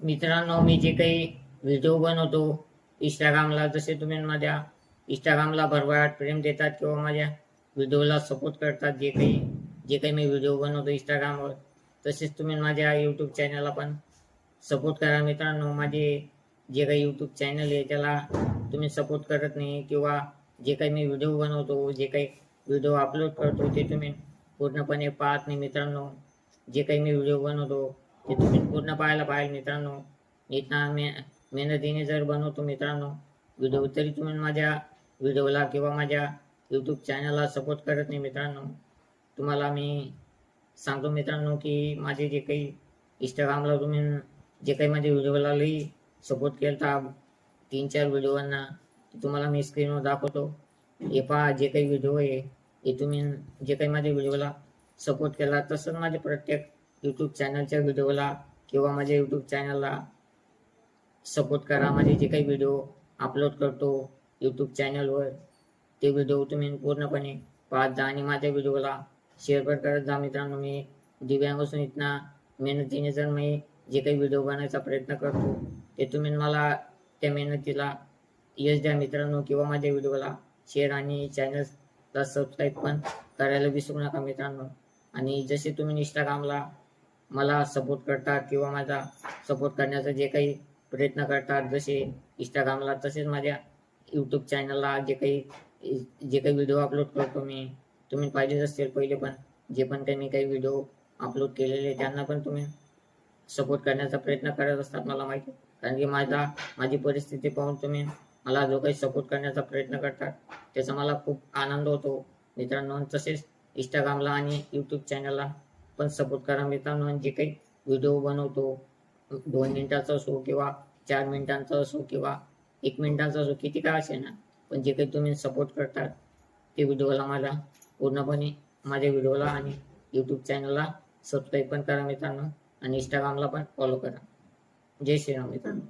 मित्रांनो मी जे काही व्हिडिओ बनवतो इंस्टाग्रामला जसे तुम्ही माझ्या इंस्टाग्रामला भरभराट प्रेम देतात किंवा माझ्या व्हिडिओला सपोर्ट करतात जे काही जे काही मी व्हिडिओ बनवतो इंस्टाग्रामवर तसेच तुम्ही माझ्या यूट्यूब चॅनलला पण सपोर्ट करा मित्रांनो. माझे जे काही यूट्यूब चॅनल आहे त्याला तुम्ही सपोर्ट करत नाही किंवा जे काही मी व्हिडिओ बनवतो जे काही व्हिडिओ अपलोड करतो ते तुम्ही पूर्णपणे पाहत नाही मित्रांनो. जे काही मी व्हिडिओ बनवतो ते तुम्ही पूर्ण पाहायला पाहिजे मित्रांनो. इथना मे मेहनतीने जर बनवतो मित्रांनो. व्हिडिओ तरी तुम्ही माझ्या व्हिडिओला किंवा माझ्या यूट्यूब चॅनलला सपोर्ट करत नाही मित्रांनो. तुम्हाला मी सांगतो मित्रांनो की माझे जे काही इंस्टाग्रामला तुम्ही जे काही माझ्या व्हिडिओला लई सपोर्ट केला तीन चार व्हिडिओंना तुम्हाला मी स्क्रीनवर दाखवतो. हे पहा जे काही व्हिडिओ आहे हे तुम्ही जे काही माझ्या व्हिडिओला सपोर्ट केला तसंच माझे प्रत्येक यूट्यूब चॅनलच्या व्हिडिओला किंवा माझ्या यूट्यूब चॅनलला सपोर्ट करा. माझे जे काही व्हिडिओ अपलोड करतो यूट्यूब चॅनलवर ते व्हिडिओ तुम्ही पूर्णपणे पाहत जा आणि माझ्या व्हिडिओला शेअर पण करत जा. मित्रांनो मी दिव्यांग असून इथना मेहनतीने जर मी जे काही व्हिडिओ बनवायचा प्रयत्न करतो ते तुम्ही मला त्या मेहनतीला यश द्या मित्रांनो. किंवा माझ्या व्हिडिओला शेअर आणि चॅनलला सबस्क्राईब पण करायला विसरू नका मित्रांनो. आणि जसे तुम्ही इंस्टाग्रामला मला सपोर्ट करतात किंवा माझा सपोर्ट करण्याचा जे काही प्रयत्न करतात जसे इंस्टाग्रामला तसेच माझ्या यूट्यूब चॅनलला जे काही जे काही व्हिडिओ अपलोड करतो मी. तुम्ही पाहिजेच असतील पहिले पण जे पण त्यांनी काही व्हिडिओ अपलोड केलेले त्यांना पण तुम्ही सपोर्ट करण्याचा प्रयत्न करत असतात मला माहिती. कारण की माझा माझी परिस्थिती पाहून तुम्ही मला जो काही सपोर्ट करण्याचा प्रयत्न करतात त्याचा मला खूप आनंद होतो. मित्रांनो तसेच इंस्टाग्रामला आणि यूट्यूब चॅनलला पण सपोर्ट करा मित्रांनो. जे काही व्हिडिओ बनवतो दोन मिनिटाचा असो किंवा चार मिनिटांचा असो किंवा एक मिनिटाचा असो किती काय असे ना पण जे काही तुम्ही सपोर्ट करतात ते व्हिडिओला मला पूर्णपणे माझ्या व्हिडिओला आणि यूट्यूब चॅनलला सबस्क्राईब पण करा मित्रांनो. आणि इंस्टाग्रामला पण फॉलो करा. जय श्रीराम मित्रांनो.